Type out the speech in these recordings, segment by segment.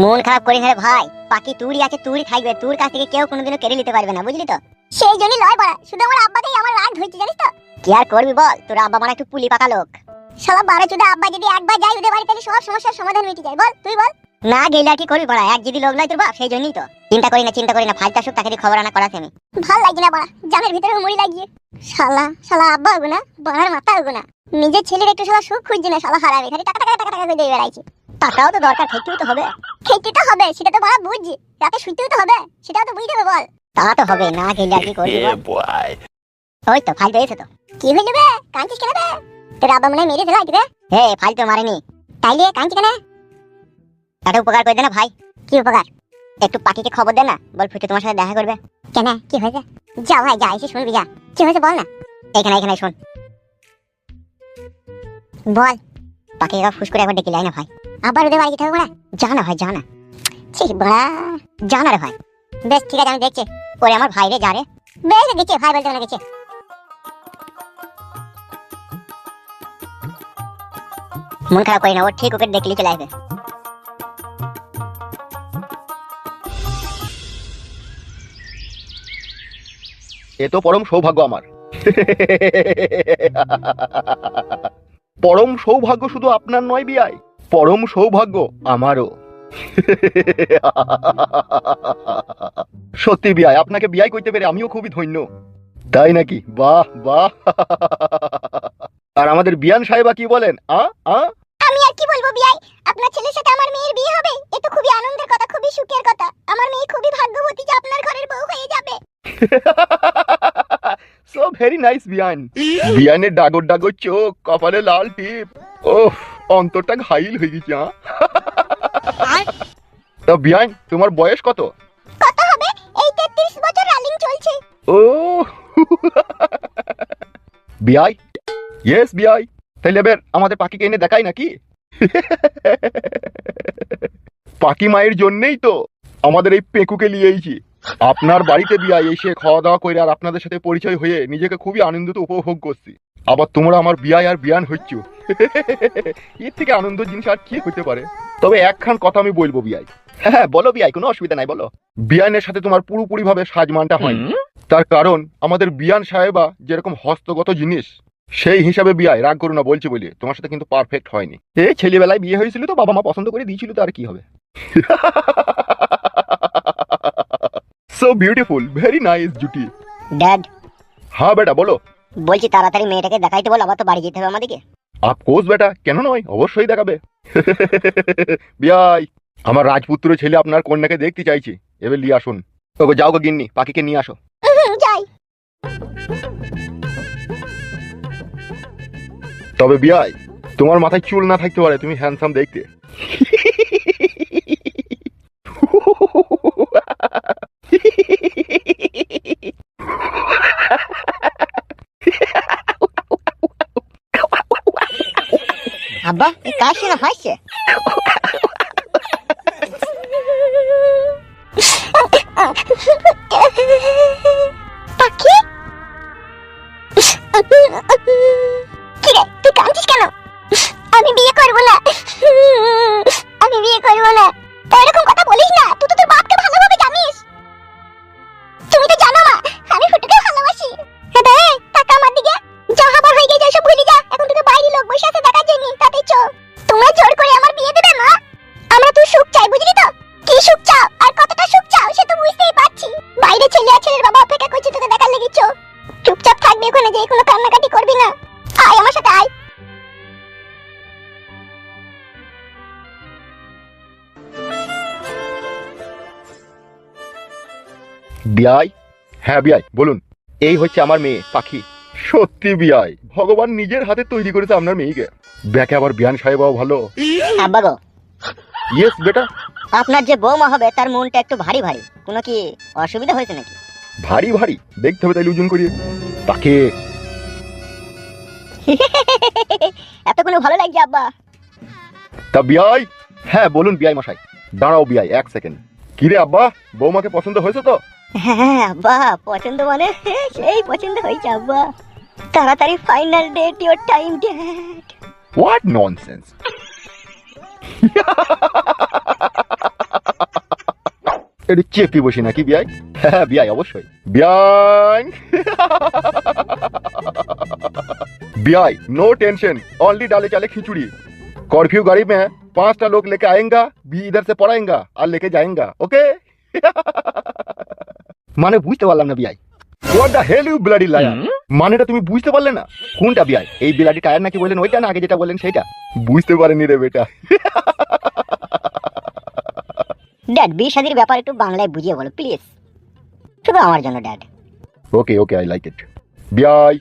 মন খারাপ করিস না রে ভাই পাখি তুরই আছে তুরই থাকবে তোর কাছ থেকে কেউ কোনোদিনও কেড়ে নিতে পারবে না বুঝলি তো সেই জন্যই লয় বাড়া শুধু আমার আব্বাকেই আমার রাগ ধরছে জানিস তো কি আর করবি বল তোর আব্বা মানে একটু পুলি পাকা লোক শালা বারো চোদা আব্বা যদি একবার যায় ওদের বাড়িতে তাহলে সব সমস্যার সমাধান মিটে যায় বল তুই বল না গেলে আর কি করবি বড়া এক যদি লোক নয় তোর বাপ সেই জন্যই তো চিন্তা করি না চিন্তা করি না ফালতা সুখ তাকে খবর আনা করাছে আমি ভালো লাগছে না বাড়া জামের ভিতরে মুড়ি লাগিয়ে শালা শালা আব্বা হব না বাড়ার মাথা হব না নিজের ছেলের একটু শালা সুখ খুঁজছে না শালা হারাবে খালি টাকা টাকা টাকা টাকা করে দিয়ে বেড়াইছে টাকাও তো দরকার খেতেও তো হবে। খেতে তো হবে সেটা তো বাড়া বুঝছি রাতে শুতেও তো হবে সেটাও তো বুঝতে হবে বল। তা তো হবে না গেলে আর কি করবি. ওই তো ফালতু এসে তো। কি হইল বে কাঁদছিস কেন বে তোর আব্বা মনে মেরে দিল তোকে হে ফালতু মারেনি। তাইলে কাঁদছিস কেন? একটা উপকার করে দে না ভাই। কি উপকার? একটু পাখিকে খবর দে না বল ফুটে তোমার সাথে দেখা করবে। কেন? কি হয়েছে? যা ভাই যা এসে শুনবি যা। কি হয়েছে বল না। এখানে এখানে শোন। বল। পাখিকে ফুস করে একবার ডেকে লাই না ভাই। আবার ওদের বাড়ি যেতে হবে না যা না ভাই যা ছি, বড়া যা না রে ভাই বেশ, ঠিক আছে, আমি দেখছি। ওরে আমার ভাই রে, যা রে। বেশ, দেখছি, ভাই বলতে না দেখছি। মন খারাপ করি না, ও ঠিক ওকে দেখলি চলে আসবে। এ তো পরম সৌভাগ্য আমার। পরম সৌভাগ্য শুধু আপনার নয়, বিয়াই। পরম সৌভাগ্য আমারও। সত্যি বিয়াই আপনাকে বিয়াই করতে পেরে আমিও খুবই ধন্য। তাই নাকি? বাহ বাহ। আর আমাদের বিয়ান সাহেবা কি বলেন আ আ? আমি আর কি বলব বিয়াই আপনার ছেলের সাথে আমার মেয়ের বিয়ে হবে এ তো খুবই আনন্দের কথা খুবই সুখের কথা। আমার মেয়ে খুবই ভাগ্যবতী যে আপনার ঘরের বউ হয়ে যাবে। ভেরি নাইস বিয়ান। বিয়ানের ডাগর ডাগর চোখ কপালে লাল টিপ। ও অন্তরটা ঘাইল হয়ে গেছে হ্যাঁ তা বিয়ান তোমার বয়স কত? কত হবে? এই 33 বছর রানিং চলছে। ও। বিয়াই? ইয়েস বিয়াই। তাহলে এবার আমাদের পাখিকে এনে দেখাই নাকি? পাখি মায়ের জন্যই তো আমাদের এই পেকুকে নিয়ে আপনার বাড়িতে বিয়াই এসে খাওয়া দাওয়া করে আর আপনাদের সাথে পরিচয় হয়ে নিজেকে খুবই আনন্দিত উপভোগ করছি। আবার তোমরা আমার বিয়াই আর বিয়ান হচ্ছ। এর থেকে আনন্দ জিনিস আর কি হতে পারে? তবে একখান কথা আমি বলব বিয়াই হ্যাঁ বলো বিয়াই কোনো অসুবিধা নাই বলো। বিয়ানের সাথে তোমার পুরোপুরি ভাবে সাজমানটা হয়। তার কারণ আমাদের বিয়ান সাহেবা যেরকম হস্তগত জিনিস সেই হিসাবে বিয়ায় রাগ করো না বলছি বলে। তোমার সাথে কিন্তু পারফেক্ট হয়নি। এই ছেলেবেলায় বিয়ে হয়েছিল তো বাবা মা পছন্দ করে দিয়েছিল তো আর কি হবে? সো বিউটিফুল ভেরি নাইস জুটি ড্যাড হ্যাঁ বেটা বলো বলছি তাড়াতাড়ি মেয়েটাকে দেখাইতে বল আবার তো বাড়ি যেতে হবে আমাদেরকে। আফকোর্স বেটা কেন নয় অবশ্যই দেখাবে। বিয়াই আমার রাজপুত্র ছেলে আপনার কন্যাকে দেখতে চাইছি। এবার নিয়ে আসুন। ওগো যাও গো গিন্নি পাখিকে নিয়ে আসো। যাই। তবে বিয়াই তোমার মাথায় চুল না থাকতে পারে তুমি হ্যান্ডসাম দেখতে। আব্বা কাশি না হাসছে ওখানে যে কোনো কান্নাকাটি করবি না? আয় আমার সাথে আয়। বিয়াই হ্যাঁ বিয়াই বলুন। এই হচ্ছে আমার মেয়ে পাখি। সত্যি বিয়াই ভগবান নিজের হাতে তৈরি করেছে আপনার মেয়েকে। ব্যাকে আবার বিয়ান সাহেবাও ভালো। আব্বা গো। ইয়েস বেটা। আপনার যে বৌমা হবে তার মনটা একটু ভারী ভারী। কোনো কি অসুবিধা হয়েছে নাকি? ভারী ভারী। দেখতে হবে তাই ওজন করিয়ে। তাকে এতগুলো ভালো লাগছে আব্বা। তা বিয়াই হ্যাঁ বলুন বিয়াই মশাই। দাঁড়াও বিয়াই এক সেকেন্ড। কিরে আব্বা বৌমাকে পছন্দ হয়েছে তো? হ্যাঁ আব্বা পছন্দ মানে সেই পছন্দ হয়েছে আব্বা। তাড়াতাড়ি final date your time date what nonsense একটু চেপি বসি নাকি বিয়াই হ্যাঁ বিয়াই অবশ্যই বিয়াই बियाई नो टेंशन ओनली डाले चाले खिचड़ी कर्फ्यू गाड़ी में पांचटा लोग लेके आएंगा बी इधर से पढ़ाएंगा और लेके जाएंगा ओके মানে বুঝতে পারলাম না বিয়াই what the hell you bloody liar মানেটা তুমি বুঝতে পারলে না কোনটা বিয়াই এই বিলাডি টায়ার নাকি বললেন ওইটা না আগে যেটা বললেন সেটা বুঝতে পারেনি রে বেটা ড্যাড বিয়ে শাদির ব্যাপার একটু বাংলায় বুঝিয়ে বলো প্লিজ শুধু আমার জন্য dad okay okay I like it বিয়াই।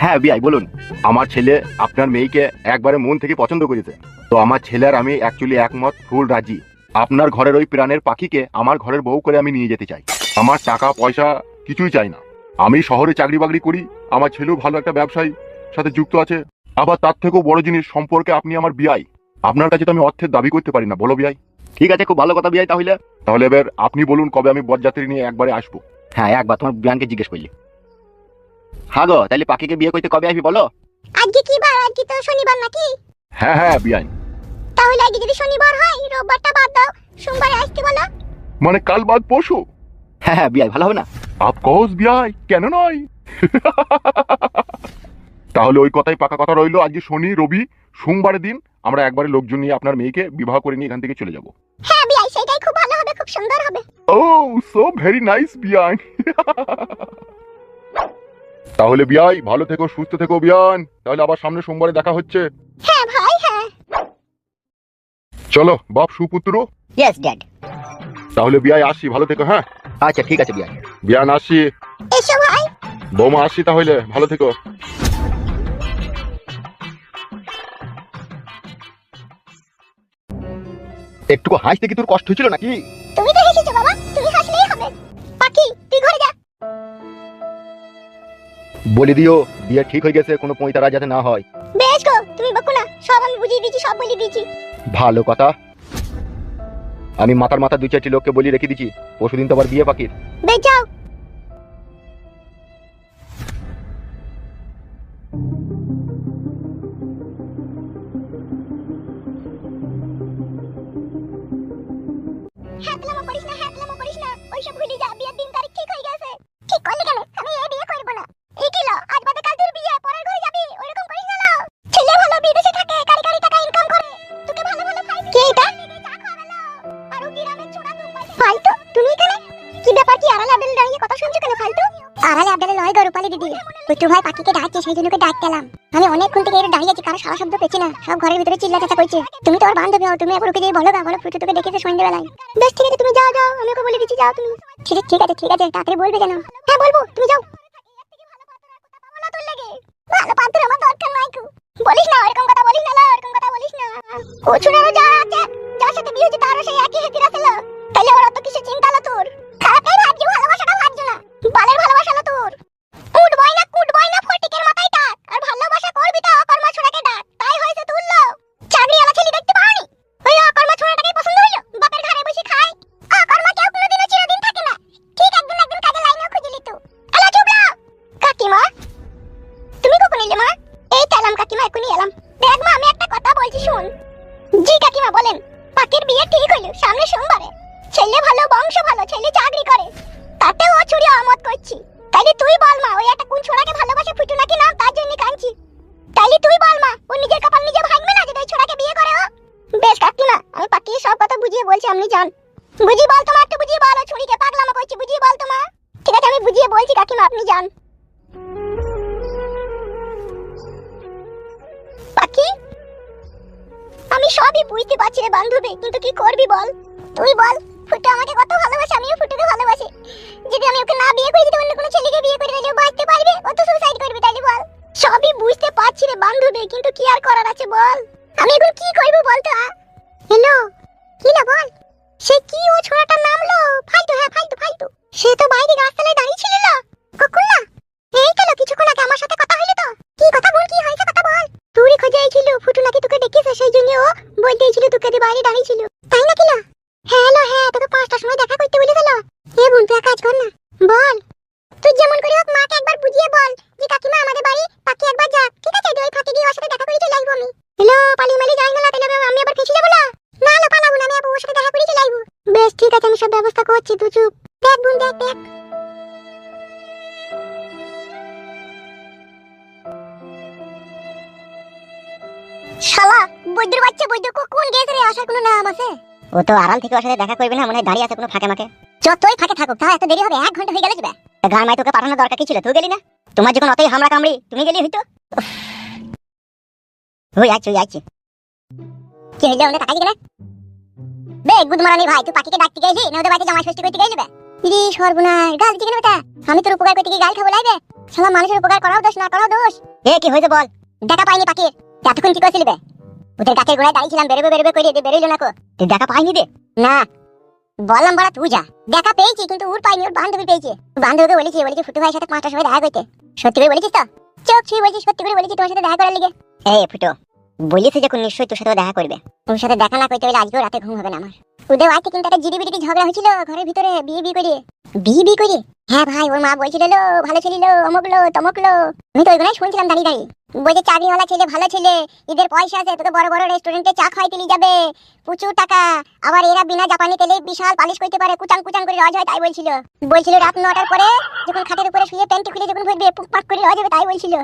হ্যাঁ বিয়াই, বলুন। আমার ছেলে আপনার মেয়েকে একবারে মন থেকে পছন্দ করেছে। তো আমার ছেলে আর আমি অ্যাকচুয়ালি একমত ফুল রাজি। আপনার ঘরের ওই প্রাণের পাখিকে আমার ঘরের বউ করে আমি নিয়ে যেতে চাই। আমার টাকা, পয়সা কিছুই চাই না। আমি শহরে চাকরি বাকরি করি, আমার ছেলেও ভালো একটা ব্যবসায়ী, সাথে যুক্ত আছে। আবার তার থেকেও বড় জিনিস সম্পর্কে আপনি আমার বিয়াই। আপনার কাছে তো আমি অর্থের দাবি করতে পারি না, বলো বিয়াই। ঠিক আছে খুব ভালো কথা বিয়াই তাহলে। তাহলে এবার আপনি বলুন কবে আমি বরযাত্রী নিয়ে একবারে আসব। হ্যাঁ একবার তোমার বিয়ানকে জিজ্ঞেস করলি। হ্যাঁ গো তাহলে পাখিকে বিয়ে করতে কবে আসবি বলো? আজকে কি বার আজকে তো শনিবার নাকি? হ্যাঁ হ্যাঁ বিয়াই তাহলে আজকে যদি শনিবার হয় রোববারটা বাদ দাও সোমবারে আসতে বলো। মানে কাল বাদ পরশু? হ্যাঁ হ্যাঁ বিয়াই ভালো হবে না। অফকোর্স বিয়াই কেন নয়? তাহলে ওই কথাই পাকা কথা রইল আজকে শনি রবি সোমবারের দিন আমরা একবারে লোকজন নিয়ে আপনার মেয়েকে বিবাহ করে নিয়ে এখান থেকে চলে যাব। হ্যাঁ বিয়াই সেটাই খুব ভালো হবে খুব সুন্দর হবে। ও সো ভেরি নাইস বিয়াই। তাহলে বিয়াই ভালো থেকো সুস্থ থেকো বিয়ান। তাহলে আবার সামনে সোমবারে দেখা হচ্ছে। হ্যাঁ ভাই হ্যাঁ। চলো বাপ সুপুত্র। ইয়েস ড্যাড তাহলে বিয়াই আসি ভালো থেকো হ্যাঁ? আচ্ছা ঠিক আছে বিয়াই। বিয়ান আসি। এসো ভাই। বৌমা আসি তাহলে ভালো থেকো। একটু হাসতে কি তোর কষ্ট হয়েছিল নাকি? তুমি তো হেসেছো বাবা তুমি হাসলেই হবে। পাখি তুই ঘরে যা। বলে দিও বিয়ে ঠিক হয়ে গেছে কোনো পঁয়তারা যাতে না হয়। বেশ গো তুমি বকো না সব আমি বুঝিয়ে দিয়েছি সব বলে দিয়েছি। ভালো কথা। আমি মাথার মাথা দুই চারটি লোককে বলি রেখে দিচ্ছি পরশুদিন তো আবার বিয়ে পাখির। বেশ যাও। ফালতু তুমি এখানে? কি ব্যাপার কি আড়ালে আবেল দাঁড়িয়ে কথা শুনছো কেন ফালতু? আড়ালে আবেলে লয় গো রূপালি দিদি। পুট্টু ভাই পাখিকে ডাকছে সেই জন্য ডাক গেলাম আমি অনেকক্ষণ থেকে এর দাঁড়িয়ে আছি কারও সারা শব্দ পেছি না। সব ঘরের ভিতরে চিল্লা চেঁচা করছে। তুমি তো ওর বান্ধবী হও তুমি একবার ওকে দিয়ে বলো গা বলো ফুটু তোকে দেখেছে সন্ধ্যেবেলায়। বেশ ঠিক আছে তুমি যাও যাও আমি ওকে বলে দিচ্ছি যাও তুমি। ঠিক আছে ঠিক আছে ঠিক আছে তাড়াতাড়ি বলবে কেন হ্যাঁ বলব তুমি যাও। ভালো পাত্র আমার দরকার নাই বলিস না এরকম কথা বলিস না লো, এরকম কথা বলিস না। ও ছুড়ারও যা আছে যার সাথে বিয়ে হচ্ছে তারও সেই রে বান্ধবী কিন্তু কি করবি বল? তুই বল, ফুটু আমাকে কত ভালোবাসে, আমিও ফুটুকে ভালোবাসি। যদি আমি ওকে না বিয়ে করি যদি অন্য কোনো ছেলেকে বিয়ে করে তাহলে বাঁচতে পারবে, ও তো সুসাইড করবে, তাইলে বল। সবই বুঝতে পারছি রে বান্ধবী, কিন্তু কি আর করার আছে বল? আমি এখন কি করব বল তো হ্যালো, কি না বল? সে কি ও ছোড়াটার নাম লো? ফালতু হ্যাঁ ফালতু ফালতু। সে তো বাইরে রাস্তায় দাঁড়িয়ে ছিল না বাইরে দাঁড়িয়ে ছিল তাই না? হ্যাঁ হ্যালো হ্যাঁ তোকে পাঁচটার সময় দেখা করতে বলে গেল। হে বোন তুই কাজ কর না। বল। তুই যেমন করে হোক মাকে একবার বুঝিয়ে বল যে কাকিমা আমাদের বাড়ি তাকে একবার যাক। ঠিক আছে ওই ফাঁকে দিয়ে ওর সাথে দেখা করে চলে আসব আমি। হ্যালো পালি মালি যাই না তাহলে আমি আবার ফেঁসে যাব না না লো, পালাবো না, আমি আবার ওর সাথে দেখা করে চলে আসব। বেশ, ঠিক আছে, আমি সব ব্যবস্থা করছি, তুই চুপ। দেখ বোন দেখ দেখ। শালা বৈদ্যুর বাচ্চা কোন গেছে রে? আসার কোনো নাম আছে? ও তো আরাম থেকে ওর সাথে দেখা করবে না মনে হয় দাঁড়িয়ে আছে কোনো ফাঁকে মাকে। যতই ফাঁকে থাকুক তা এত দেরি হবে? এক ঘণ্টা হয়ে গেলে যাবে গান মাই তোকে পাঠানোর দরকার কি ছিল? তুই গেলি না? তোমার যখন অতই হামলা কামড়ি তুমি গেলি হইতো কি হইল ওনে তাকাই গেলে বে ভাই তুই পাখিকে ডাকতে গেলি? না ওদের বাড়িতে জামাই ষষ্ঠী করতে গেলি বে? ইরি সর্বনাশ গাল দিতে কেন বেটা? আমি তোর উপকার করতে গিয়ে গাল খাব লাইবে শালা মানুষের উপকার করাও দোষ না করাও দোষ। এ কি হয়েছে বল? দেখা পাইনি পাখির। এতক্ষণ কি করছিলি বে? ওদের গাছের গোড়ায় দাঁড়িয়েছিলাম, বেরোবে বেরোবে করে দিয়ে বেরোইলো না কো। তুই দেখা পাইনি দে? না। বললাম বড়া, তুই যা। দেখা পেয়েছি, কিন্তু ওর পাইনি, ওর বান্ধবী পেয়েছে। বান্ধবীকে বলেছি বলেছি ফুটু ভাইয়ের সাথে পাঁচটার সময় দেখা করতে। সত্যি করে বলেছিস তো? চোখ ছুঁয়ে বলছিস সত্যি করে বলেছি তোমার সাথে দেখা করার লিগে। এই ফুটো বলিস যখন নিশ্চয়ই তোর সাথে দেখা করবে। ওর সাথে দেখা না করতে হলে আজকেও রাতে ঘুম হবে না আমার। ওদের বাড়িতে কিন্তু একটা জিডি বিডি ঝগড়া হয়েছিল ঘরের ভিতরে, বিয়ে বিয়ে করে বিয়ে বিয়ে করে হ্যাঁ ভাই, ওর মা বলছিল ভালো ছিল অমুক, লো, তমুক, লো। আমি তো ওইগুলোই শুনছিলাম দাঁড়িয়ে দাঁড়িয়ে। বলছে চাকরিওয়ালা ছেলে ভালো ছেলে এদের পয়সা আছে, তোকে বড় বড় রেস্টুরেন্টে চা খাইতে নিয়ে যাবে। প্রচুর টাকা। আবার এরা বিনা জাপানি তেলে বিশাল পালিশ করতে পারে, কুচাং কুচাং করে রজ হয়, তাই বলছিল। বলছিল রাত নটার পরে যখন খাটের উপরে শুয়ে প্যান্ট খুলে যখন পুক পাক করে রজ হবে, তাই বলছিল।